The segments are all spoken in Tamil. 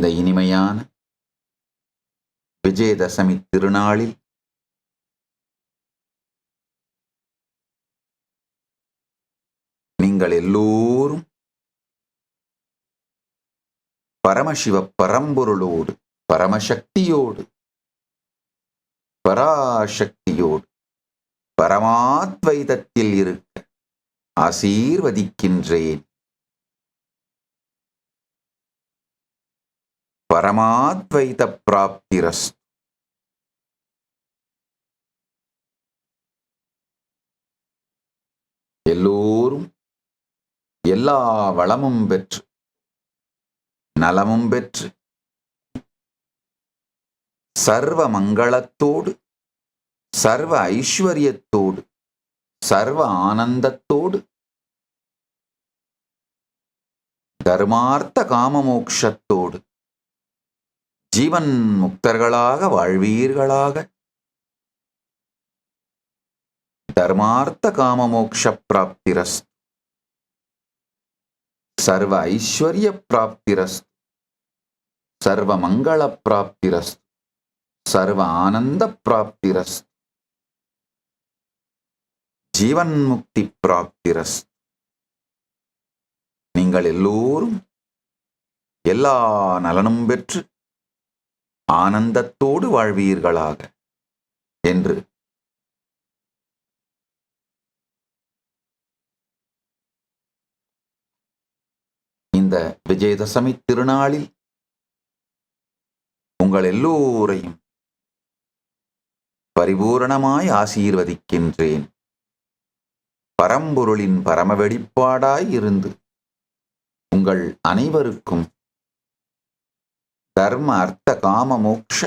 இந்த இனிமையான விஜயதசமி திருநாளில் நீங்கள் எல்லோரும் பரமசிவ பரம்பொருளோடு பரமசக்தியோடு பராசக்தியோடு பரமாத்வைதத்தில் இருக்க ஆசீர்வதிக்கின்றேன். பரமாத்வைத பிராப்திரஸ் எல்லோரும் எல்லா வளமும் பெற்று நலமும் பெற்று சர்வ மங்களத்தோடு சர்வ ஐஸ்வர்யத்தோடு சர்வ ஆனந்தத்தோடு தர்மார்த்த காமமோக்ஷத்தோடு ஜீவன் முக்தர்களாக வாழ்வீர்களாக. தர்மார்த்த காமமோக்ஷ பிராப்திரஸ் சர்வ ஐஸ்வர்ய பிராப்திரஸ் சர்வ மங்கள பிராப்திரஸ் சர்வ ஆனந்த பிராப்திரஸ் ஜீவன் முக்தி பிராப்திரஸ் நீங்கள் எல்லோரும் எல்லா நலனும் பெற்று ஆனந்தத்தோடு வாழ்வீர்களாக என்று. இந்த விஜயதசமி திருநாளில் உங்கள் எல்லோரையும் பரிபூரணமாய் ஆசீர்வதிக்கின்றேன். பரம்பொருளின் பரம வெளிப்பாடாய் இருந்து உங்கள் அனைவருக்கும் தர்ம அர்த்த காம மோக்ஷ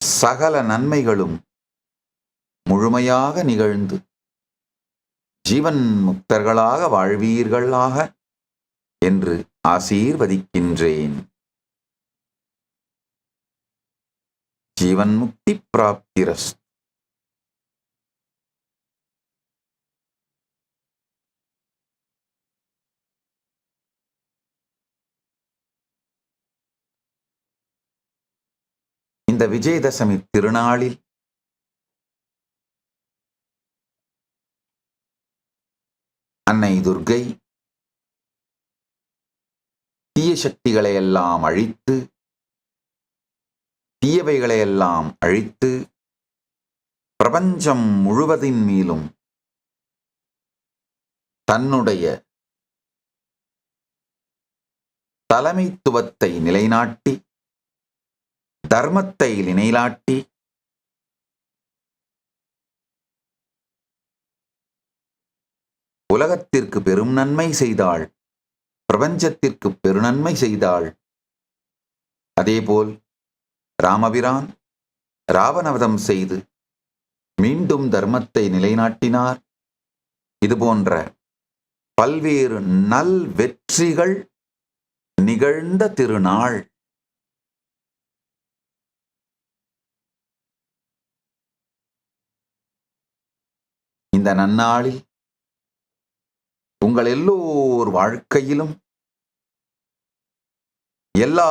சகல நன்மைகளும் முழுமையாக நிகழ்ந்து ஜீவன் முக்தர்களாக வாழ்வீர்களாக என்று ஆசீர்வதிக்கின்றேன். ஜீவன் முக்தி பிராப்திரஸ்து இந்த விஜயதசமி திருநாளில் அன்னை துர்கை தீய சக்திகளை எல்லாம் அழித்து தீயவைகளை எல்லாம் அழித்து பிரபஞ்சம் முழுவதின் மீலும் தன்னுடைய தலைமைத்துவத்தை நிலைநாட்டி தர்மத்தை நினைலாட்டி உலகத்திற்கு பெரும் நன்மை செய்தாள் பிரபஞ்சத்திற்கு பெருநன்மை செய்தாள். அதேபோல் ராமபிரான் ராவணவதம் செய்து மீண்டும் தர்மத்தை நிலைநாட்டினார். இதுபோன்ற பல்வேறு நல் வெற்றிகள் நிகழ்ந்த திருநாள். இந்த நன்னாளில் உங்கள் எல்லோர் வாழ்க்கையிலும் எல்லா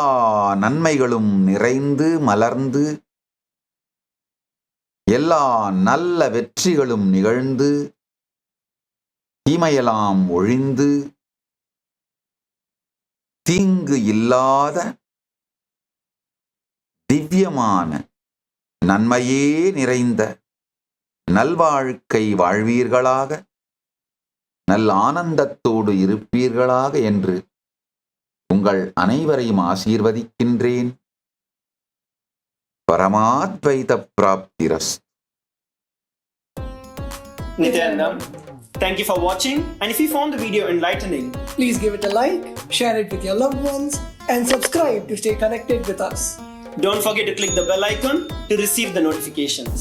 நன்மைகளும் நிறைந்து மலர்ந்து எல்லா நல்ல வெற்றிகளும் நிகழ்ந்து தீமையெல்லாம் ஒழிந்து தீங்கு இல்லாத திவ்யமான நன்மையே நிறைந்த நல்வாழ்க்கை வாழ்வீர்களாக நல் ஆனந்தத்தோடு இருப்பீர்களாக என்று உங்கள் அனைவரையும் ஆசீர்வதிக்கின்றேன் பரமாத்வைத பிராப்திரஸ் Nityanandam, thank you for watching. And if you found the video enlightening, Please give it a like, share it with your loved ones, and subscribe to stay connected with us. don't forget to click the bell icon to receive the notifications.